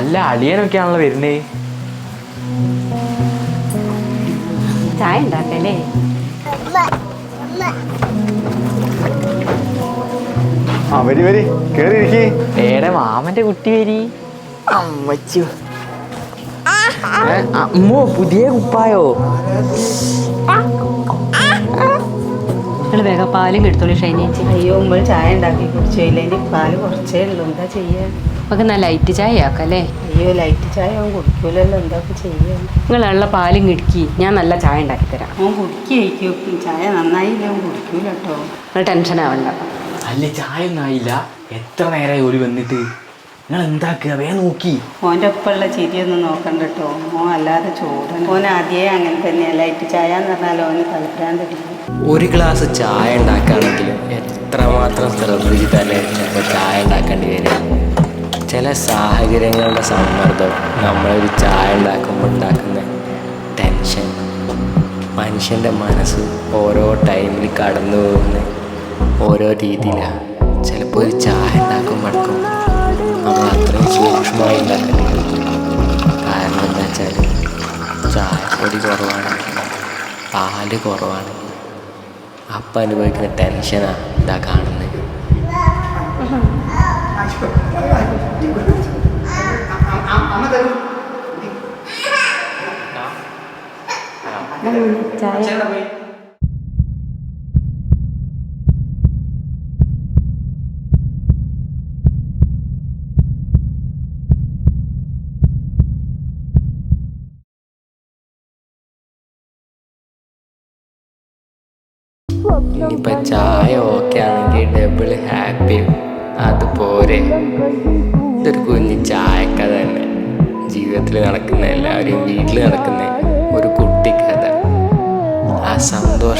അല്ല അളിയനൊക്കെയാണല്ലോ വരുന്നേ. ചായ ഉണ്ടാക്കല്ലേ? ആ വരി വരി. കേറി ഇരിക്കേ ഏടെ മാമന്റെ കുട്ടി വരി? അമ്മച്ചു. അമ്മോ പുതിയ കുപ്പായോ? നിങ്ങൾ വേഗം പാലും കെടുത്തോളൂ ഷൈനേച്ചി അയ്യോ നമ്മൾ ചായ ഉണ്ടാക്കി കുടിച്ചില്ല ഇനി പാൽ കുറച്ചേ ഉള്ളൂ. എന്താ ചെയ്യാ? നമുക്ക് നല്ല ലൈറ്റ് ചായ ആക്കാം അല്ലേ അയ്യോ ലൈറ്റ് ചായ അവൻ കുടിക്കൂലല്ലോ. എന്താ ചെയ്യാൻ നിങ്ങൾ നിങ്ങളുള്ള പാലും കിടക്കി. ഞാൻ നല്ല ചായ ഉണ്ടാക്കി തരാം. അവൻ കുടിക്കും ചായ നന്നായില്ല. അവൻ കുടിക്കൂല കേട്ടോ നിങ്ങൾ ടെൻഷൻ ആവണ്ട. അല്ല ചായ ഒന്നും ആയില്ല. എത്ര നേരമായി ഓടി വന്നിട്ട്? നിങ്ങൾ എന്താക്കുക? വേ നോക്കി. ഓന്റെ ഒപ്പമുള്ള ചിരിയൊന്നും നോക്കണ്ട കേട്ടോ ഓൻ അല്ലാതെ ചോദന. ഓൻ ആദ്യമേ അങ്ങനെ തന്നെയാ. ലൈറ്റ് ചായ എന്ന് പറഞ്ഞാൽ ഓന് തലപ്രാന്ത് ഒരു ഗ്ലാസ് ചായ എത്ര എത്രമാത്രം ശ്രദ്ധിച്ചിട്ടല്ലേ തന്നെ ചില സാഹചര്യങ്ങളുടെ സമ്മർദ്ദം നമ്മളൊരു ചായ ഉണ്ടാക്കുമ്പോൾ ഉണ്ടാക്കുന്ന. ടെൻഷൻ മനുഷ്യന്റെ മനസ്സ് ഓരോ ടൈമിൽ കടന്നു പോകുന്ന. ഓരോ രീതിയിലാണ് ചിലപ്പോൾ ഒരു ചായ ഉണ്ടാക്കുമ്പോൾ അടക്കും നമ്മൾ അത്രയും സൂക്ഷ്മമായി ഉണ്ടാക്കേണ്ടി കാരണം എന്താ വെച്ചാൽ ചായപ്പൊടി കുറവാണ് പാൽ കുറവാണ് അപ്പം അനുഭവിക്കുന്ന ടെൻഷനാണ് ഇതാ കാണുന്നത്. ചായ. ഇനിയിപ്പോൾ ചായ ഓക്കെ ആണെങ്കിൽ ഡബിൾ ഹാപ്പി അത് പോരെ. ഇതൊരു കുഞ്ഞ് ചായക്കഥ തന്നെ. ജീവിതത്തിൽ നടക്കുന്ന എല്ലാവരെയും വീട്ടിൽ നടക്കുന്ന.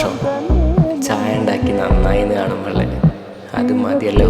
സന്തോഷം. ചായ ഉണ്ടാക്കി നന്നായി എന്ന് കാണുമ്പോഴേ അത് മതിയല്ലോ.